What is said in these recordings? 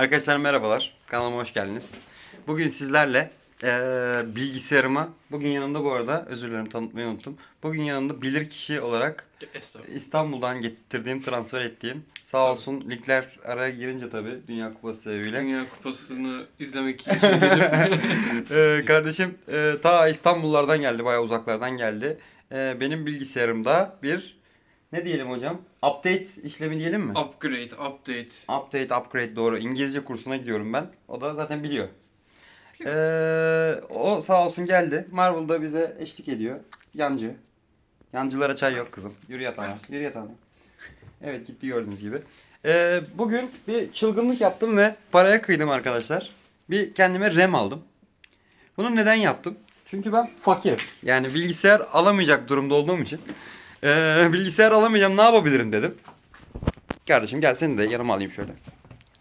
Arkadaşlar merhabalar. Kanalıma hoş geldiniz. Bugün sizlerle eee bilgisayarıma, bugün yanımda bu arada, özür dilerim tanıtmayı unuttum. Bugün yanımda bilir kişi olarak. İstanbul'dan getirdiğim, transfer ettiğim, sağ Tabii. olsun ligler araya girince tabii Dünya Kupası sebebiyle. Dünya Kupası'nı izlemek için Eee, kardeşim eee, ta İstanbullardan geldi, bayağı uzaklardan geldi. Eee, benim bilgisayarımda bir, ne diyelim hocam? Update işlemi diyelim mi? upgrade, update. Update, upgrade doğru. İngilizce kursuna gidiyorum ben. O da zaten biliyor. Ee, o sağ olsun geldi. Marvel'da bize eşlik ediyor. Yancı. Yancılara çay yok kızım. Yürü yatağına. Yürü yatağına. Evet gitti gördüğünüz gibi. Ee, bugün bir çılgınlık yaptım ve paraya kıydım arkadaşlar. Bir kendime RAM aldım. Bunu neden yaptım? Çünkü ben fakir. Yani bilgisayar alamayacak durumda olduğum için. Ee, bilgisayar alamayacağım ne yapabilirim dedim. Kardeşim gel seni de yanıma alayım şöyle.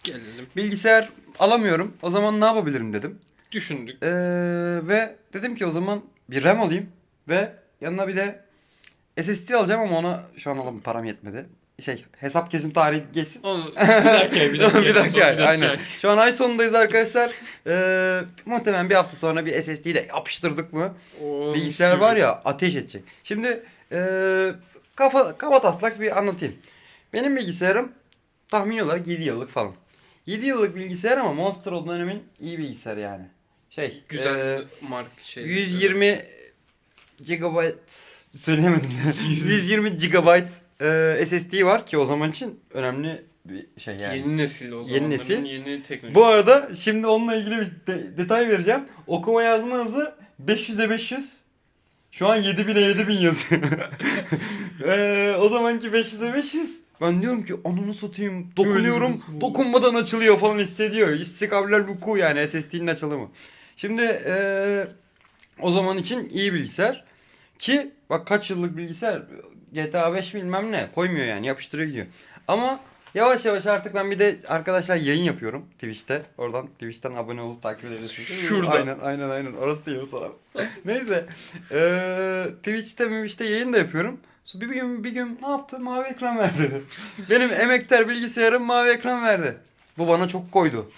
Gelelim. Bilgisayar alamıyorum. O zaman ne yapabilirim dedim. Düşündük. Ee, ve dedim ki o zaman bir RAM alayım. Ve yanına bir de SSD alacağım ama ona şu an alamam param yetmedi. Şey hesap kesim tarihi geçsin. Onu bir dakika, bir dakika. bir dakika, aynen. Şu an ay sonundayız arkadaşlar. Ee, muhtemelen bir hafta sonra bir SSD'yi de yapıştırdık mı? O Bilgisayar var ya ateş edecek. Şimdi ee, kafa kafa taslak bir anlatayım. Benim bilgisayarım tahmin olarak 7 yıllık falan. 7 yıllık bilgisayar ama Monster o dönemin iyi bilgisayar yani. Şey Güzel ee, mark şey. 120 GB söyleyemedim. 120 GB ee, SSD var ki o zaman için önemli bir şey yani. Yeni nesil o zaman. Yeni nesil. Yeni teknoloji. Bu arada şimdi onunla ilgili bir de- detay vereceğim. Okuma yazma hızı 500'e 500. Şu an 7000'e 7000 yazıyor. Eee, o zamanki 500'e 500. Ben diyorum ki ananı satayım. Dokunuyorum. Dokunmadan açılıyor falan hissediyor. İstikabiler vuku yani SSD'nin açılımı. Şimdi eee, o zaman için iyi bilgisayar. Ki bak kaç yıllık bilgisayar GTA 5 bilmem ne koymuyor yani yapıştırıyor gidiyor. Ama yavaş yavaş artık ben bir de arkadaşlar yayın yapıyorum Twitch'te. Oradan Twitch'ten abone olup takip edebilirsiniz. Şurada. Aynen aynen aynen orası değil o taraf. Neyse. Eee Twitch'te Twitch'te yayın da yapıyorum. Bir gün bir gün ne yaptı? Mavi ekran verdi. Benim emektar bilgisayarım mavi ekran verdi. Bu bana çok koydu.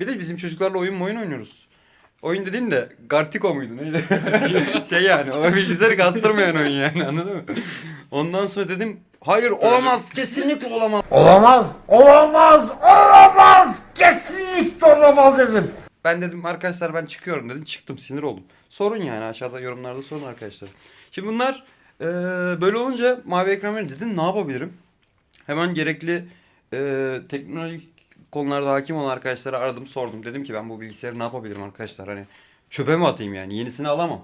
Bir de bizim çocuklarla oyun oyun oynuyoruz. Oyun dediğim de Gartico muydu neydi? şey yani o bilgisayarı kastırmayan oyun yani anladın mı? Ondan sonra dedim hayır olamaz kesinlikle olamaz. Olamaz, olamaz, olamaz, kesinlikle olamaz dedim. Ben dedim arkadaşlar ben çıkıyorum dedim çıktım sinir oldum. Sorun yani aşağıda yorumlarda sorun arkadaşlar. Şimdi bunlar eee, böyle olunca mavi ekran verince dedim ne yapabilirim? Hemen gerekli eee teknolojik konularda hakim olan arkadaşlara aradım sordum. Dedim ki ben bu bilgisayarı ne yapabilirim arkadaşlar hani çöpe mi atayım yani yenisini alamam.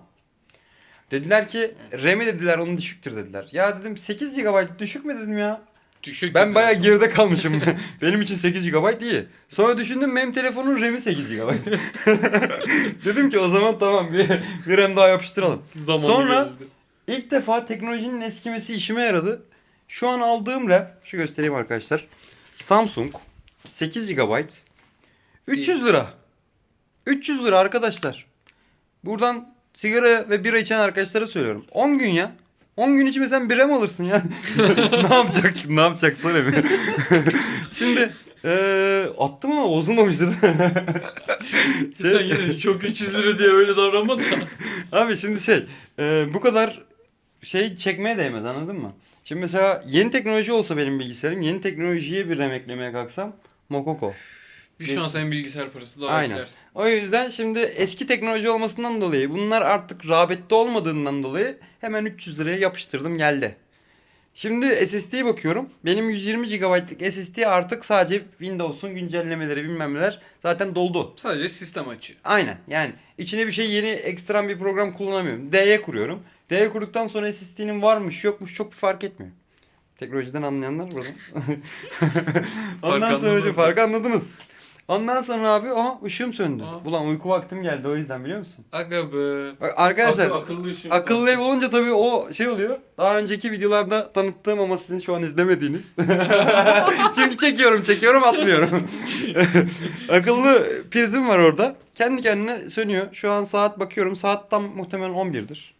Dediler ki RAM'i dediler onun düşüktür dediler. Ya dedim 8 GB düşük mü dedim ya. Düşük Ben bayağı geride kalmışım. Benim için 8 GB iyi. Sonra düşündüm benim telefonun RAM'i 8 GB. Dedim ki o zaman tamam bir, bir RAM daha yapıştıralım. Zamanı Sonra- geldi. İlk defa teknolojinin eskimesi işime yaradı. Şu an aldığım RAM, şu göstereyim arkadaşlar. Samsung 8 GB 300 lira. 300 lira arkadaşlar. Buradan sigara ve bira içen arkadaşlara söylüyorum. 10 gün ya. 10 gün içinde sen bir RAM alırsın ya. ne yapacak? Ne yapacaksın öyle Şimdi eee attım ama bozulmamış dedi. Şey- Sen yine çok 300 lira diye öyle davranma da. Abi şimdi şey e, bu kadar şey çekmeye değmez anladın mı? Şimdi mesela yeni teknoloji olsa benim bilgisayarım yeni teknolojiye bir RAM eklemeye kalksam Mokoko. Bir şu an senin bilgisayar parası daha Aynen. eklersin. O yüzden şimdi eski teknoloji olmasından dolayı bunlar artık rağbette olmadığından dolayı hemen 300 liraya yapıştırdım geldi. Şimdi SSD'ye bakıyorum. Benim 120 GB'lık SSD artık sadece Windows'un güncellemeleri bilmem neler zaten doldu. Sadece sistem açı. Aynen yani içine bir şey yeni ekstrem bir program kullanamıyorum. D'ye kuruyorum. D'ye kurduktan sonra SSD'nin varmış yokmuş çok bir fark etmiyor. Teknolojiden anlayanlar burada. Ondan sonra farkı anladınız. Ondan sonra abi aha ışığım söndü. Aa. Ulan uyku vaktim geldi o yüzden biliyor musun? Aga be. Bak arkadaşlar Akıl- akıllı işim. akıllı ev olunca tabii o şey oluyor. Daha önceki videolarda tanıttığım ama sizin şu an izlemediğiniz. Çünkü çekiyorum çekiyorum atmıyorum. akıllı prizim var orada. Kendi kendine sönüyor. Şu an saat bakıyorum. Saat tam muhtemelen 11'dir.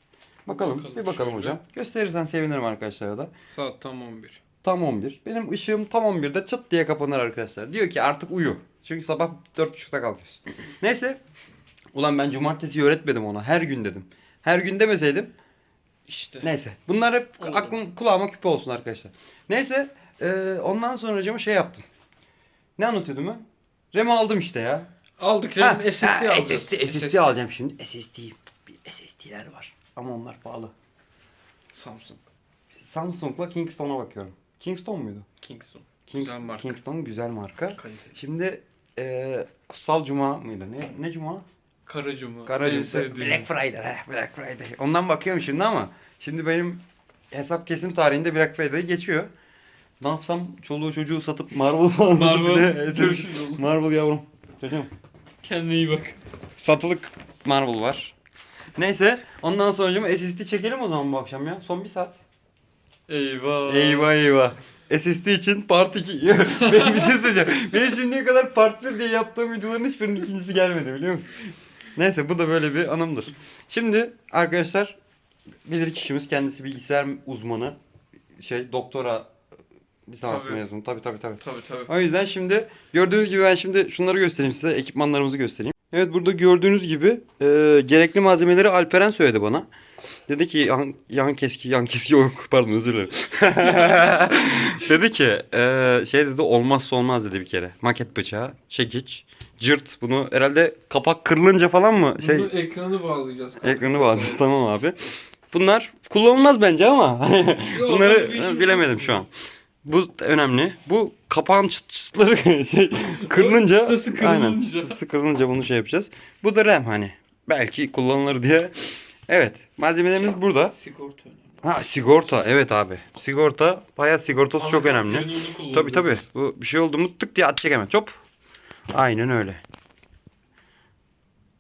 Bakalım, Bakalım bir bakalım şöyle. hocam. Gösterirsen sevinirim arkadaşlara da. Saat tam 11. Tam 11. Benim ışığım tam 11'de çıt diye kapanır arkadaşlar. Diyor ki artık uyu. Çünkü sabah 4.30'da kalkıyorsun. Neyse. Ulan ben cumartesi öğretmedim ona. Her gün dedim. Her gün demeseydim. İşte. Neyse. Bunlar hep Oldu. aklım kulağıma küpe olsun arkadaşlar. Neyse. e, ondan sonra şey yaptım. Ne anlatıyordum ben? RAM aldım işte ya. Aldık Ha, RAM SSD ha, aldık. SSD, SSD alacağım şimdi. SSD. Bir SSD'ler var. Ama onlar pahalı. Samsung. Samsung'la Kingston'a bakıyorum. Kingston muydu? Kingston. Kings, Güzel marka. Kingston güzel marka. Kaliteli. Şimdi e, Kutsal Cuma mıydı? Ne, ne Cuma? Karacumu. Karaca. En sevdiğim. Black Friday. heh, Black Friday. Ondan bakıyorum şimdi ama şimdi benim hesap kesim tarihinde Black Friday geçiyor. Ne yapsam çoluğu çocuğu satıp Marvel falan satıp Marvel. oğlum. Marvel yavrum. Çocuğum. Kendine iyi bak. Satılık Marvel var. Neyse ondan sonra SSD çekelim o zaman bu akşam ya. Son bir saat. Eyvah. Eyvah eyvah. SSD için part 2. Benim bir şey söyleyeceğim. Benim şimdiye kadar part 1 diye yaptığım videoların hiçbirinin ikincisi gelmedi biliyor musun? Neyse bu da böyle bir anımdır. Şimdi arkadaşlar bilir kişimiz kendisi bilgisayar uzmanı. Şey doktora lisans Tabii. mezunu. Tabii tabii tabii. Tabii tabii. O yüzden şimdi gördüğünüz gibi ben şimdi şunları göstereyim size. Ekipmanlarımızı göstereyim. Evet burada gördüğünüz gibi e, gerekli malzemeleri Alperen söyledi bana. Dedi ki yan, yan keski yan keski yok pardon özür dilerim. dedi ki e, şey dedi olmazsa olmaz dedi bir kere. Maket bıçağı, çekiç, cırt bunu herhalde kapak kırılınca falan mı şey Bunu ekranı bağlayacağız. kanka. ekranı bağlayacağız tamam abi. Bunlar kullanılmaz bence ama Yok, bunları bir işim bilemedim yok. şu an. Bu önemli. Bu kapağın çıt çıtları şey kırılınca çıtası kırılınca. aynen çıtası kırılınca bunu şey yapacağız. Bu da RAM hani. Belki kullanılır diye. Evet. Malzemelerimiz burada. Sigorta önemli. Ha sigorta. Evet abi. Sigorta. Hayat sigortası çok önemli. Tabii. kullanacağız. Bu bir şey oldu mu tık diye atacak hemen. Hop. Aynen öyle.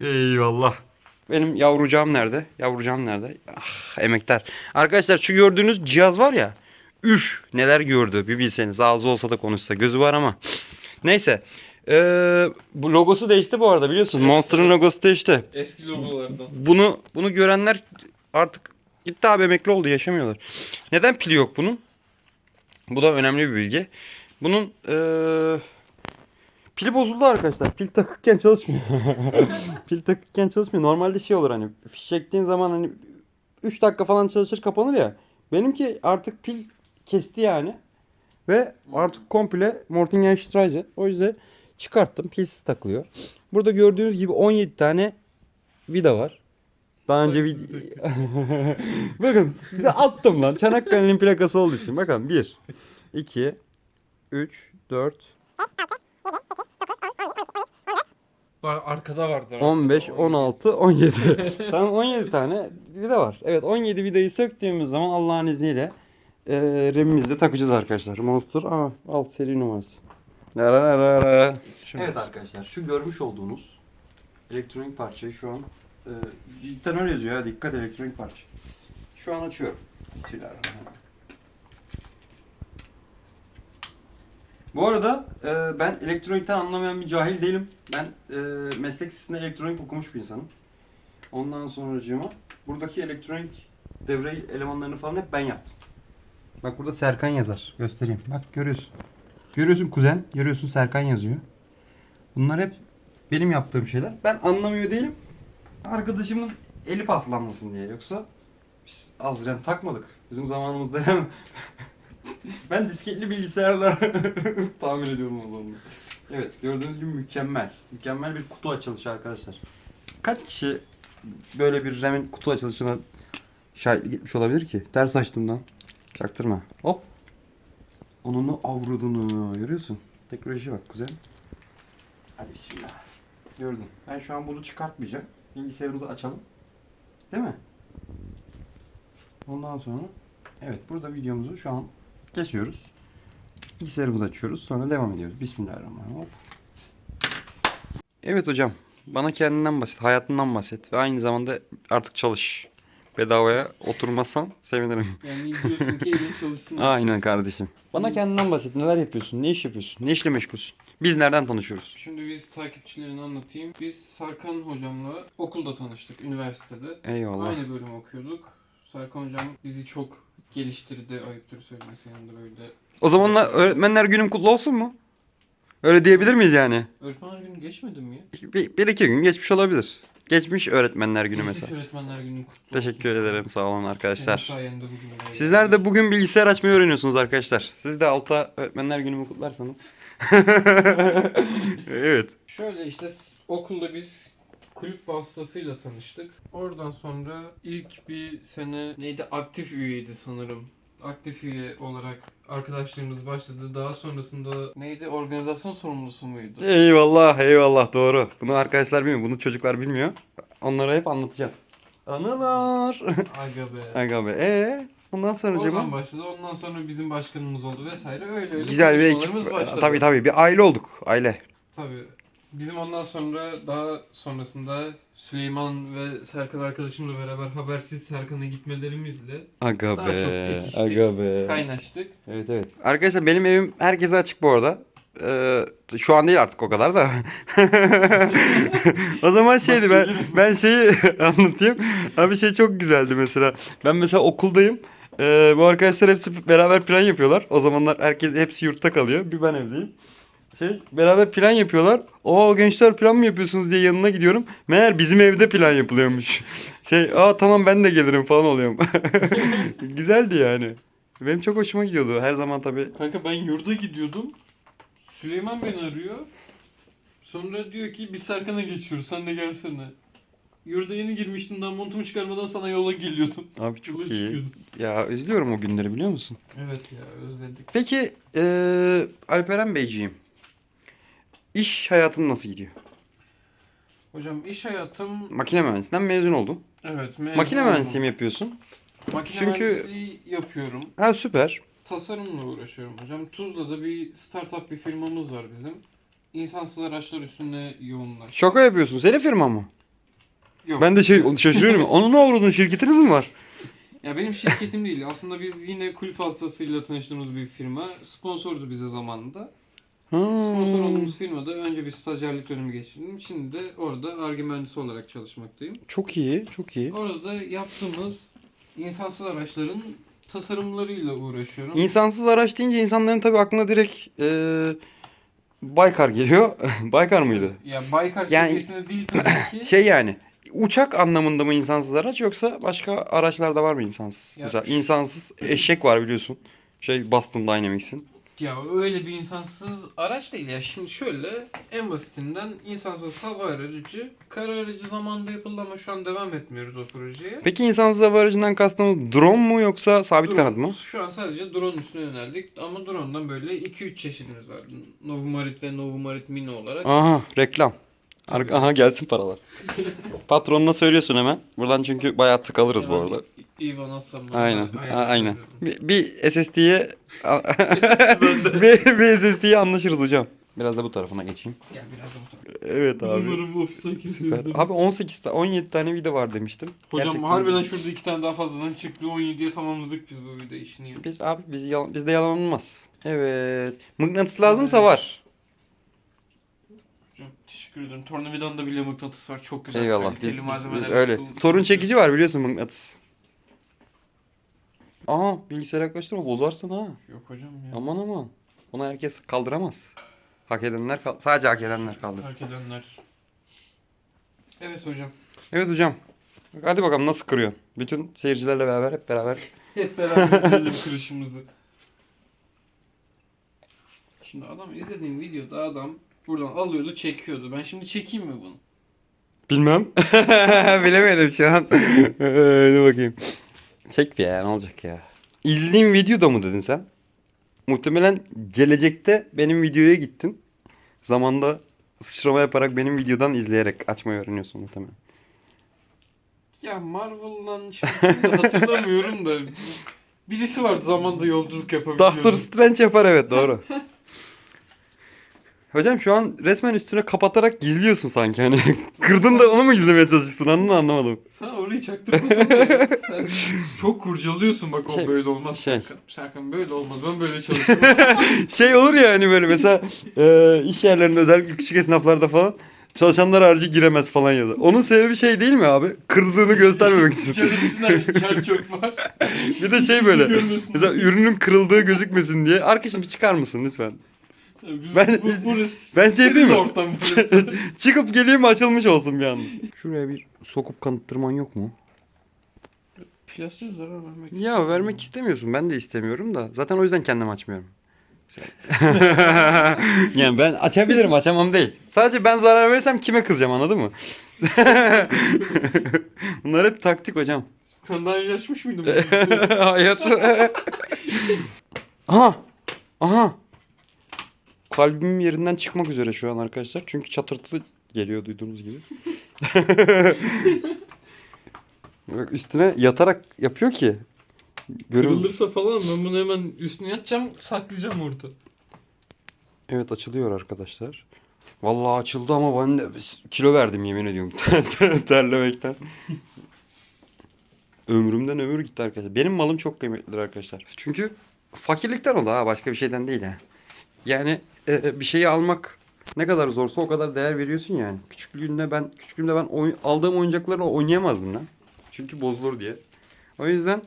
Eyvallah. Benim yavrucağım nerede? Yavrucağım nerede? Ah emektar. Arkadaşlar şu gördüğünüz cihaz var ya. Üf neler gördü bir bilseniz. Ağzı olsa da konuşsa. Gözü var ama. Neyse. Ee, bu logosu değişti bu arada biliyorsun. Evet, Monster'ın evet. logosu değişti. Eski logolardan. Bunu bunu görenler artık gitti abi emekli oldu yaşamıyorlar. Neden pili yok bunun? Bu da önemli bir bilgi. Bunun eee, pili bozuldu arkadaşlar. Pil takıkken çalışmıyor. pil takıkken çalışmıyor. Normalde şey olur hani fiş çektiğin zaman hani 3 dakika falan çalışır kapanır ya. Benimki artık pil kesti yani. Ve artık komple Mortingen O yüzden çıkarttım. Pilsiz takılıyor. Burada gördüğünüz gibi 17 tane vida var. Daha önce vid... Bakın size attım lan. Çanakkale'nin plakası olduğu için. Bakın 1, 2, 3, 4, Var arkada vardır. 15, arkada. 16, 17. tamam 17 tane vida var. Evet 17 vidayı söktüğümüz zaman Allah'ın izniyle e, RAM'imizi de takacağız arkadaşlar. Monster aa, alt seri numarası. La la la la la. Evet arkadaşlar şu görmüş olduğunuz elektronik parçayı şu an e, cidden öyle yazıyor ya dikkat elektronik parça. Şu an açıyorum. Bismillahirrahmanirrahim. Bu arada e, ben elektronikten anlamayan bir cahil değilim. Ben e, meslek lisesinde elektronik okumuş bir insanım. Ondan sonracığıma buradaki elektronik devre elemanlarını falan hep ben yaptım. Bak burada Serkan yazar. Göstereyim. Bak görüyorsun. Görüyorsun kuzen. Görüyorsun Serkan yazıyor. Bunlar hep benim yaptığım şeyler. Ben anlamıyor değilim. Arkadaşımın eli paslanmasın diye. Yoksa biz az RAM takmadık. Bizim zamanımızda RAM ben disketli bilgisayarlar tamir ediyordum o zaman. Evet gördüğünüz gibi mükemmel. Mükemmel bir kutu açılışı arkadaşlar. Kaç kişi böyle bir RAM'in kutu açılışına şahitlik etmiş olabilir ki? Ters açtığımdan. Çaktırma. Hop. Onunu avradını görüyorsun. Teknoloji bak güzel. Hadi bismillah. Gördün. Ben şu an bunu çıkartmayacağım. Bilgisayarımızı açalım. Değil mi? Ondan sonra evet burada videomuzu şu an kesiyoruz. Bilgisayarımızı açıyoruz. Sonra devam ediyoruz. Bismillahirrahmanirrahim. Hop. Evet hocam. Bana kendinden bahset. Hayatından bahset. Ve aynı zamanda artık çalış. Bedavaya oturmasan sevinirim. Yani diyorsun ki elin çalışsın. Aynen kardeşim. Bana kendinden bahset. Neler yapıyorsun? Ne iş yapıyorsun? Ne işle meşgulsün? Biz nereden tanışıyoruz? Şimdi biz takipçilerini anlatayım. Biz Serkan hocamla okulda tanıştık üniversitede. Eyvallah. Aynı bölüm okuyorduk. Serkan hocam bizi çok geliştirdi ayıptır söylemesi yanında böyle. O zamanlar öğretmenler günüm kutlu olsun mu? Öyle diyebilir miyiz yani? Öğretmenler günü geçmedi mi ya? Bir, bir iki gün geçmiş olabilir. Geçmiş öğretmenler günü Geçmiş mesela. öğretmenler günü kutlu. Teşekkür ederim sağ olun arkadaşlar. Sizler de bugün bilgisayar açmayı öğreniyorsunuz arkadaşlar. Siz de alta öğretmenler günümü kutlarsanız. evet. Şöyle işte okulda biz kulüp vasıtasıyla tanıştık. Oradan sonra ilk bir sene neydi aktif üyeydi sanırım. Aktif üye olarak arkadaşlarımız başladı. Daha sonrasında neydi organizasyon sorumlusu muydu? Eyvallah eyvallah doğru. Bunu arkadaşlar bilmiyor. Bunu çocuklar bilmiyor. Onlara hep anlatacağım. Anılar. Aga be. Aga be. Ee, ondan sonra Oradan Cema. başladı. Ondan sonra bizim başkanımız oldu vesaire. Öyle öyle Güzel bir ekip. konuşmalarımız başladı. Tabii tabii bir aile olduk. Aile. Tabii. Bizim ondan sonra daha sonrasında Süleyman ve Serkan arkadaşımla beraber habersiz Serkan'a gitmelerimizle Aga Daha be. çok pekiştik. Aga be. kaynaştık. Evet evet. Arkadaşlar benim evim herkese açık bu arada. Ee, şu an değil artık o kadar da. o zaman şeydi ben ben şeyi anlatayım. Abi şey çok güzeldi mesela. Ben mesela okuldayım. Ee, bu arkadaşlar hepsi beraber plan yapıyorlar. O zamanlar herkes hepsi yurtta kalıyor. Bir ben evdeyim. Şey beraber plan yapıyorlar. O gençler plan mı yapıyorsunuz diye yanına gidiyorum. Meğer bizim evde plan yapılıyormuş. Şey aa tamam ben de gelirim falan oluyorum. Güzeldi yani. Benim çok hoşuma gidiyordu. Her zaman tabii. Kanka ben yurda gidiyordum. Süleyman beni arıyor. Sonra diyor ki biz Serkan'a geçiyoruz sen de gelsene. Yurda yeni girmiştim daha montumu çıkarmadan sana yola geliyordum. Abi çok Yola iyi. çıkıyordum. Ya özlüyorum o günleri biliyor musun? Evet ya özledik. Peki eee Alperen Beyciğim. İş hayatın nasıl gidiyor? Hocam iş hayatım Makine mühendisinden mezun oldun. evet mezun Makine oldum. mühendisliği mi yapıyorsun? Makine Çünkü- mühendisliği yapıyorum. Ha süper. Tasarımla uğraşıyorum hocam. Tuzla'da bir startup bir firmamız var bizim. İnsansız araçlar üstüne yoğunlaş. Şaka yapıyorsun. Senin firma mı? Yok. Ben de şey şaşırıyorum. Onun ne olduğunu şirketiniz mi var? Ya benim şirketim değil. Aslında biz yine kulüp hastasıyla tanıştığımız bir firma. Sponsordu bize zamanında. Sponsor Hmm, olduğumuz firmada önce bir stajyerlik dönemi geçirdim. Şimdi de orada ARGE mühendisi olarak çalışmaktayım. çok iyi, çok iyi. Orada da yaptığımız insansız araçların tasarımlarıyla uğraşıyorum. İnsansız araç deyince insanların tabii aklına direkt eee Baykar geliyor. Baykar mıydı? ya Baykar Yani- seviyesinde değil tabii ki. Şey yani uçak anlamında mı insansız araç yoksa başka araçlarda var mı insansız? Ya Mesela insansız eşek var biliyorsun. Şey Boston Dynamics'in. Ya öyle bir insansız araç değil ya. Şimdi şöyle en basitinden insansız hava aracı, kara aracı zamanında yapıldı ama şu an devam etmiyoruz o projeye. Peki insansız hava aracından kastımız drone mu yoksa sabit Drone. kanat mı? Şu an sadece drone üstüne yöneldik ama drone'dan böyle 2-3 çeşidimiz var. Novumarit ve Novumarit Mini olarak. Aha reklam. Ar-. Aha gelsin paralar. Patronuna söylüyorsun hemen. Buradan çünkü bayağı tık alırız bu arada. Bana atsam. Aynen. Aynen. a- Aynen. Bir, bir SSD'ye bir, bir SSD'ye anlaşırız hocam. Biraz da bu tarafına geçeyim. Ya biraz da bu tarafa. Evet abi. Umarım ofisten kimse Süper. izlemez. Abi 18 ta- 17 tane video var demiştim. Hocam Gerçekten harbiden şurada iki tane daha fazladan çıktı. 17'ye tamamladık biz bu video işini. ya. Biz abi biz yalan, bizde yalan olmaz. Evet. Mıknatıs lazımsa var. Hocam teşekkür ederim. Tornavidanda bile mıknatıs var. Çok güzel. Eyvallah. kaliteli Biz, biz, biz malzemeler öyle. Torun çekici var biliyorsun mıknatıs. Aha bilgisayar yaklaştırma bozarsın ha. Yok hocam ya. Aman aman. Onu herkes kaldıramaz. Hak edenler kal- sadece hak edenler kaldır. Fark edenler. Evet hocam. Evet hocam. Hadi bakalım nasıl kırıyorsun? Bütün seyircilerle beraber hep beraber. Hep beraber izleyelim kırışımızı. Şimdi adam izlediğim videoda adam buradan alıyordu çekiyordu. Ben şimdi çekeyim mi bunu? Bilmem. Bilemedim şu an. Hadi bakayım. Çek bir ya ne olacak ya. İzlediğin videoda mı dedin sen? Muhtemelen gelecekte benim videoya gittin. Zamanda sıçrama yaparak benim videodan izleyerek açmayı öğreniyorsun muhtemelen. Ya Marvel'dan şimdi hatırlamıyorum da birisi vardı zamanda yolculuk yapabiliyordu. Doctor Strange yapar evet doğru. Hocam şu an resmen üstüne kapatarak gizliyorsun sanki hani. Kırdın da onu mu izlemeye çalışıyorsun anladın anlamadım. Sen orayı çaktırmasana ya. Sen çok kurcalıyorsun bak o Şey- böyle olmaz şey. Serkan. Serkan böyle olmaz ben böyle çalışıyorum. şey olur ya hani böyle mesela e, iş yerlerinde özellikle küçük esnaflarda falan çalışanlar harici giremez falan yazar. Onun sebebi şey değil mi abi? Kırdığını göstermemek için. İçeride çer çöp var. Bir de şey böyle. Mesela ürünün kırıldığı gözükmesin diye. Arkadaşım bir çıkar mısın lütfen? Biz, Ben- bu, burası ben şey yapayım steril ortam burası. Çıkıp geleyim açılmış olsun bir anda. Şuraya bir sokup kanıttırman yok mu? Plastiğe zarar vermek. Ya vermek istemiyorsun. Ben de istemiyorum da. Zaten o yüzden kendim açmıyorum. yani ben açabilirim açamam değil. Sadece ben zarar verirsem kime kızacağım anladın mı? Bunlar hep taktik hocam. Sen daha önce açmış mıydın? Hayır. Aha. Aha. Kalbim yerinden çıkmak üzere şu an arkadaşlar. Çünkü çatırtı geliyor duyduğunuz gibi. Bak üstüne yatarak yapıyor ki. Görün. Kırılırsa falan ben bunu hemen üstüne yatacağım saklayacağım orada. Evet açılıyor arkadaşlar. Vallahi açıldı ama ben de kilo verdim yemin ediyorum terlemekten. Ömrümden ömür gitti arkadaşlar. Benim malım çok kıymetlidir arkadaşlar. Çünkü fakirlikten oldu ha başka bir şeyden değil ha. Yani e, bir şeyi almak ne kadar zorsa o kadar değer veriyorsun yani. Küçüklüğünde ben küçüklüğümde ben oy- aldığım oyuncaklarla oynayamazdım lan. Çünkü bozulur diye. O yüzden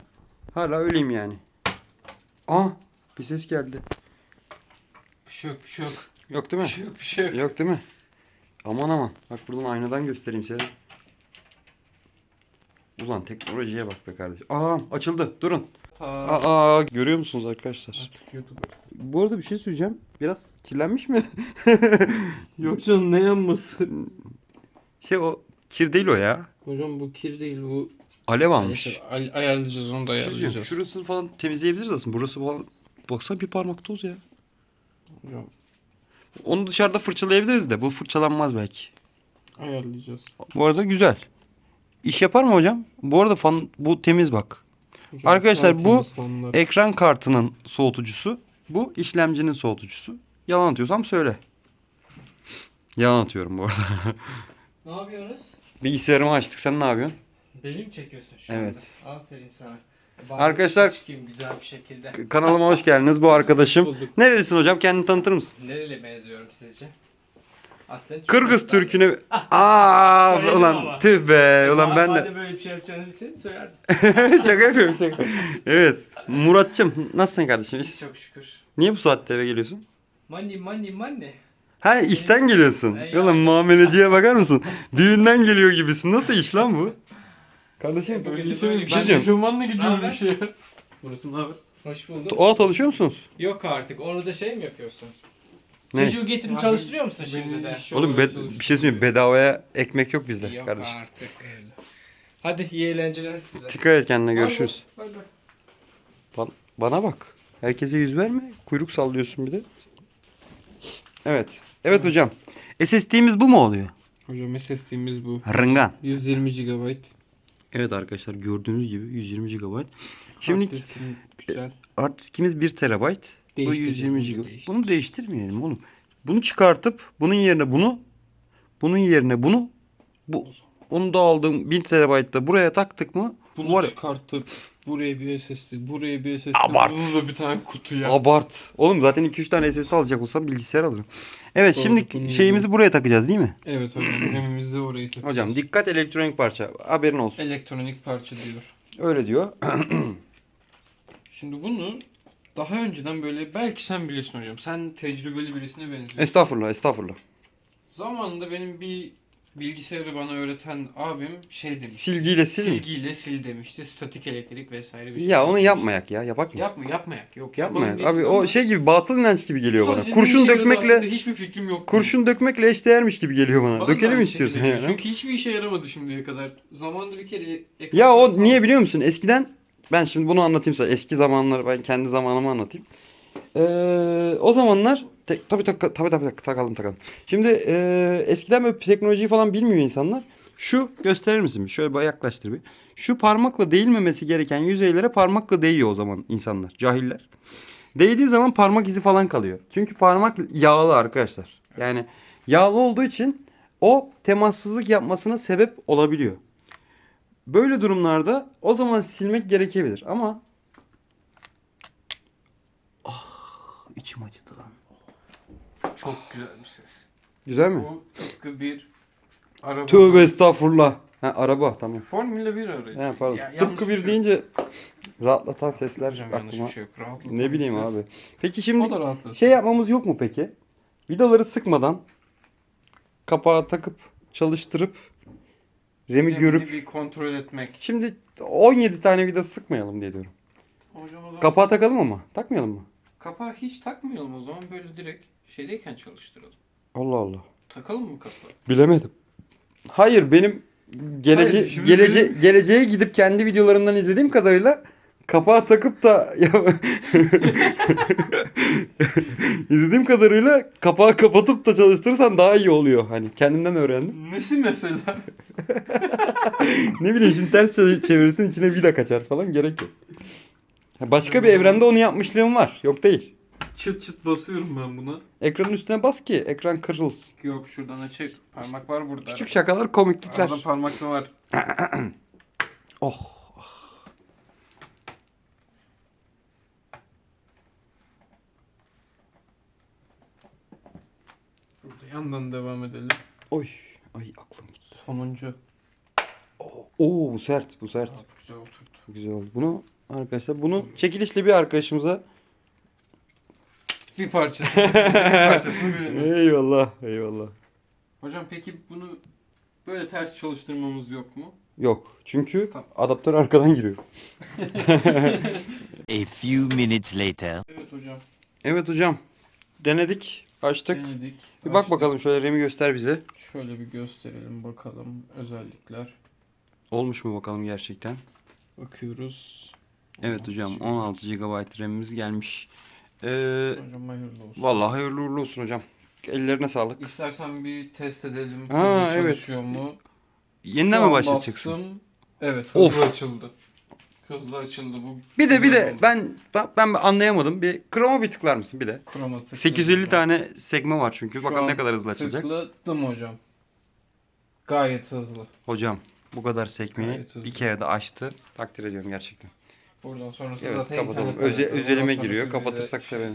hala öyleyim yani. Aa bir ses geldi. Bir şey yok bir şey yok. Yok değil mi? Bir şey yok bir şey yok. Yok değil mi? Aman aman. Bak buradan aynadan göstereyim seni. Ulan teknolojiye bak be kardeşim. Aa açıldı. Durun. Aa, Aa görüyor musunuz arkadaşlar? artık YouTuber'ız. Bu arada bir şey söyleyeceğim. Biraz kirlenmiş mi? Yok canım ne yanması? Şey o kir değil o ya. Hocam bu kir değil bu. Alev almış. Neyse, ay- ayarlayacağız onu da Bir şey söyleyeceğim. ayarlayacağız. Şurasını falan temizleyebiliriz aslında. Burası falan. Baksana bir parmak toz ya. Hocam Onu dışarıda fırçalayabiliriz de. Bu fırçalanmaz belki. ayarlayacağız. Bu arada güzel. İş yapar mı hocam? Bu arada fan bu temiz bak. Hocam, Arkadaşlar, bu tertemiz fanlar. Ekran kartının soğutucusu. Bu işlemcinin soğutucusu. Yalan atıyorsam söyle. Yalan atıyorum bu arada. Ne yapıyorsunuz? Bilgisayarımı açtık. Sen ne yapıyorsun? Beni mi çekiyorsun şu Evet. anda? Aferin sana. Bari Arkadaşlar- çıkayım güzel bir şekilde. Kanalıma hoş geldiniz. Bu arkadaşım. Nerelisin hocam? Kendini tanıtır mısın? Nereye benziyorum sizce? Aslında Kırgız Türkmenistan. Türk'üne... Aa Söyledim ulan ama. tüh be. Ulan ben de... Böyle bir şey yapacağınızı sen söylerdim. şaka yapıyorum şaka. Evet. Muratçım nasılsın kardeşim? Çok şükür. Niye bu saatte eve geliyorsun? Money money money. Ha işten geliyorsun. Ay Ulan muameleciye bakar mısın? Düğünden geliyor gibisin. Nasıl iş lan bu? Kardeşim Bugün Öyle de şey, böyle ben bir şey diyeceğim. eşofmanla gidiyorum Naber? bir şey. Burası ne haber? Hoş bulduk. Aa tanışıyor musunuz? Yok artık onu da şey mi yapıyorsun? Ne? Çocuğu getirip Abi, çalıştırıyor musun şimdi de? iş- Oğlum be- bir şey söyleyeyim bedavaya ekmek yok bizde Yok kardeşim. artık. Hadi iyi eğlenceler size. Dikkat et kendine görüşürüz. Bay bay. Ban- bana bak. Herkese yüz verme. Kuyruk sallıyorsun bir de. Evet. Evet hocam. SSD'miz bu mu oluyor? Hocam SSD'miz bu. Rıngan. 120 GB. Evet arkadaşlar gördüğünüz gibi 120 GB. Şimdi Hard diskin güzel. hard diskimiz 1 TB. Bu Değiştireceğiz, 120 bunu GB. değiştireceğiz. Bunu değiştirmeyelim oğlum. Bunu çıkartıp bunun yerine bunu bunun yerine bunu bu onu da aldım 1000 TB'da buraya taktık mı? Bunu var- çıkartıp buraya bir SSD, buraya bir SSD, Abart. bunu da bir tane kutuya. Abart. Oğlum zaten 2-3 tane SSD alacak olsam bilgisayar alırım. Evet Doğru, şimdi şeyimizi buraya takacağız değil mi? Evet hocam, hemimiz de orayı takacağız. Hocam dikkat elektronik parça. Haberin olsun. Elektronik parça diyor. Öyle diyor. Şimdi bunu daha önceden böyle belki sen bilirsin hocam. Sen tecrübeli birisine benziyorsun. estağfurullah, estağfurullah. Zamanında benim bir bilgisayarı bana öğreten abim şey demiş. Silgiyle sil mi? Silgiyle sil demişti. Statik elektrik vesaire bir şey. Ya onu demişti. yapmayak ya, yapak mı? Yapma yapmayak. Yok Yapmayak. Abi o şey gibi batıl inanç gibi geliyor bana. Kurşun dökmekle hiçbir fikrim yok. kurşun dökmekle eşdeğermiş gibi geliyor bana. Bana da Dökelim aynı istiyorsun şekilde yani. Çünkü hiçbir işe yaramadı şimdiye kadar. Zamanında bir kere ekran Ya o niye biliyor musun? Eskiden ben şimdi bunu anlatayım sana. Eski zamanları ben kendi zamanımı anlatayım. Ee, o zamanlar tabii tabii tabii takalım takalım. Şimdi e, eskiden böyle teknolojiyi falan bilmiyor insanlar. Şu gösterir misin bir? Şöyle bir yaklaştır bir. Şu parmakla değilmemesi gereken yüzeylere parmakla değiyor o zaman insanlar. Cahiller. Değdiği zaman parmak izi falan kalıyor. Çünkü parmak yağlı arkadaşlar. Yani yağlı olduğu için o temassızlık yapmasına sebep olabiliyor. Böyle durumlarda o zaman silmek gerekebilir ama ah içim acıdı lan. Çok güzel bir ses. Güzel mi? Bu tıpkı bir araba. Tövbe estağfurullah. Ha araba tamam. Formula 1 aracı. He pardon. Ya, Tıpkı bir şey deyince rahatlatan sesler Hocam aklıma. bir şey yok. Rahatlatan Ne bileyim ses. abi. Peki şimdi şey yapmamız yok mu peki? Vidaları sıkmadan kapağı takıp çalıştırıp remi Remini görüp bir kontrol etmek. şimdi 17 tane vida sıkmayalım diye diyorum. Hocam o zaman Kapağı takalım ama takmayalım mı? kapağı hiç takmayalım o zaman böyle direkt şeydeyken çalıştıralım. Allah Allah. Takalım mı kapağı? Bilemedim. Hayır benim gelece Hayır, şimdi gelece benim- geleceğe gidip kendi videolarımdan izlediğim kadarıyla kapağı takıp da izlediğim kadarıyla kapağı kapatıp da çalıştırırsan daha iyi oluyor hani kendimden öğrendim. Nesi mesela? Ne bileyim şimdi ters çevir- çevirirsin içine vida kaçar falan gerek yok. Başka bir evrende onu yapmışlığım var. Yok değil. çıt çıt basıyorum ben buna. Ekranın üstüne bas ki ekran kırılsın. Yok şuradan açık. Parmak var burada. Küçük şakalar komiklikler. Arada parmak da var. Oh. Yandan devam edelim. Oy. Ay aklım gitti. Sonuncu. Oo bu sert bu sert. Aa, güzel oturdu. Güzel oldu. Bunu arkadaşlar bunu çekilişli bir arkadaşımıza Bir parçası. bir parçasını bilelim. Eyvallah eyvallah. Hocam peki bunu böyle ters çalıştırmamız yok mu? Yok. Çünkü Tamam. adaptör arkadan giriyor. A few minutes later. Evet hocam. Evet hocam. Denedik. Açtık. Denedik. Bir bak Açtık. bakalım şöyle Rem'i göster bize. Şöyle bir gösterelim bakalım özellikler. Olmuş mu bakalım gerçekten. Bakıyoruz. Evet hocam 16 GB RAM'imiz gelmiş. Ee, Hocam hayırlı olsun. vallahi hayırlı uğurlu olsun hocam. Ellerine sağlık. İstersen bir test edelim. Ha, hızlı evet. çalışıyor mu? Yeniden mi başlatacaksın? bastım. Evet hızlı Of. açıldı. Hızlı açıldı bu. Bir de bir de oldu. ben ben anlayamadım. Bir kroma bir tıklar mısın bir de? Kroma tıkladım 850 hocam. tane sekme var çünkü. Şu Bakalım ne kadar hızlı açılacak. Tıkladım hocam. Gayet hızlı. Hocam bu kadar sekmeyi Gayet hızlı. bir kere de açtı. Takdir ediyorum gerçekten. Buradan sonrası Evet, zaten kapatalım. internet Öze- özelime giriyor. sonrası Kapatırsak şey yok.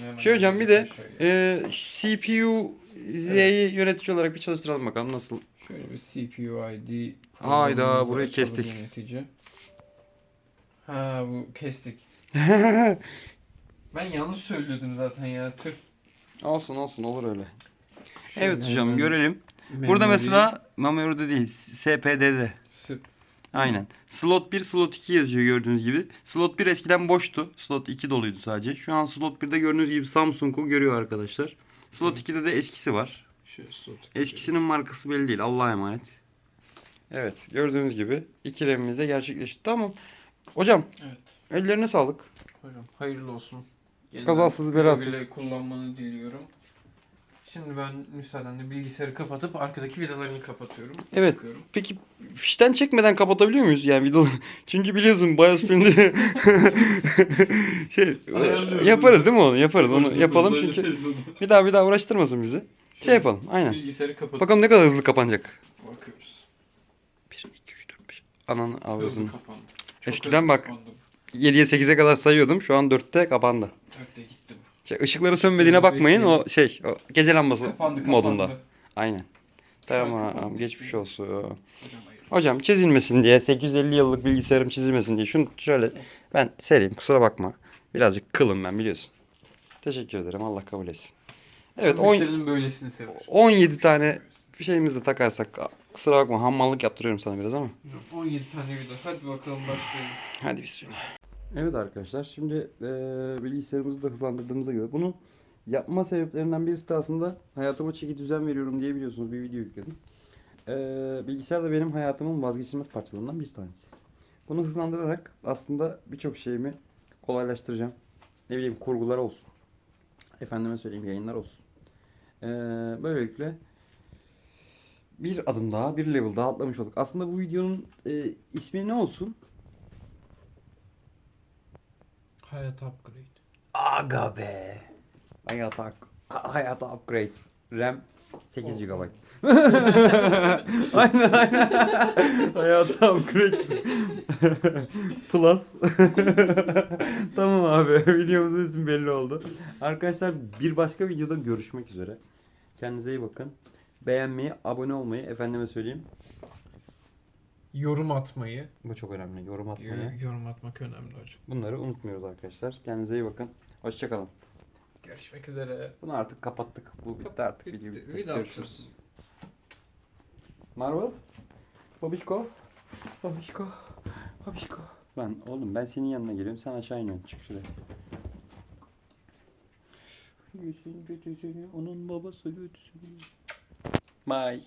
Hemen Şey hocam bir de şey yok. e, CPU Z'yi yönetici olarak bir çalıştıralım bakalım nasıl. Şöyle bir CPU ID. Hayda, programımızı burayı açalım kestik. Yönetici. Ha bu kestik. Ben yanlış söylüyordum zaten ya. Tüh. olsun olsun olur öyle. Şöyle Evet hocam hemen görelim. Burada memory- mesela memory'de değil SPD'de. Sü- Aynen. Slot 1, slot 2 yazıyor gördüğünüz gibi. Slot 1 eskiden boştu. Slot 2 doluydu sadece. Şu an slot 1'de gördüğünüz gibi Samsung'u görüyor arkadaşlar. Slot 2'de de eskisi var. Slot. Eskisinin markası belli değil. Allah'a emanet. Evet gördüğünüz gibi iki RAM'imiz de gerçekleşti. Tamam. Hocam Evet. ellerine sağlık. Hocam hayırlı olsun. Yeniden Kazasız güle belasız. güle kullanmanı diliyorum. Şimdi ben müsaadenle bilgisayarı kapatıp arkadaki vidalarını kapatıyorum. Evet. Bakıyorum. Peki fişten çekmeden kapatabiliyor muyuz yani videoları? Çünkü biliyorsun BIOS print'i şey Ayarlıyoruz. yaparız değil mi onu? Yaparız onu yapalım çünkü bir daha bir daha uğraştırmasın bizi. Şey yapalım aynen. Bilgisayarı kapatıp Bakalım ne kadar hızlı kapanacak. bakıyoruz. 1, 2, 3, 4, 5. Ananı Hızlı avradını. kapandı. Çok Eskiden bak. kapandı. 7'ye 8'e kadar sayıyordum. Şu an 4'te kapandı. Dörtte gitti bu. Şey, ışıkları sönmediğine bakmayın. O şey o gece lambası Kapandı kapandı. modunda. Aynen. Tamam geçmiş olsun. Hocam. Hocam çizilmesin diye 850 yıllık bilgisayarım çizilmesin diye şunu şöyle ben sereyim kusura bakma. Birazcık kılım ben biliyorsun. Teşekkür ederim Allah kabul etsin. Evet on- Müşterinin böylesini sever. 17 tane şeyimizi takarsak kusura bakma hammallık yaptırıyorum sana biraz ama. Hocam 17 tane video. Hadi bakalım başlayalım. Hadi bismillah. Evet arkadaşlar şimdi eee, bilgisayarımızı da hızlandırdığımıza göre bunu yapma sebeplerinden birisi de aslında hayatıma çeki düzen veriyorum diye biliyorsunuz bir video yükledim. Eee bilgisayar da benim hayatımın vazgeçilmez parçalarından bir tanesi. Bunu hızlandırarak aslında birçok şeyimi kolaylaştıracağım. Ne bileyim kurgular olsun. Efendime söyleyeyim yayınlar olsun. Eee, böylelikle bir adım daha bir level daha atlamış olduk. Aslında bu videonun eee, ismi ne olsun? Hayat upgrade. Aga be. Hayata, hayata upgrade. RAM 8 GB. aynen aynen. hayata upgrade. Plus. tamam abi. Videomuzun ismi belli oldu. Arkadaşlar bir başka videoda görüşmek üzere. Kendinize iyi bakın. Beğenmeyi, abone olmayı, efendime söyleyeyim. Yorum atmayı. Bu çok önemli. Yorum atmayı. Yorum atmak önemli hocam. Bunları unutmuyoruz arkadaşlar. Kendinize iyi bakın. Hoşçakalın. Görüşmek üzere. Bunu artık kapattık. Bu bitti artık. Video Bitti. bitti. Vida Görüşürüz. Marvel. Babişko. Babişko. Babişko. Lan oğlum ben senin yanına geliyorum. Sen aşağı iniyorsun. Çık şuraya. Yüzün kötüsünü, onun babası kötüsünü. Bye.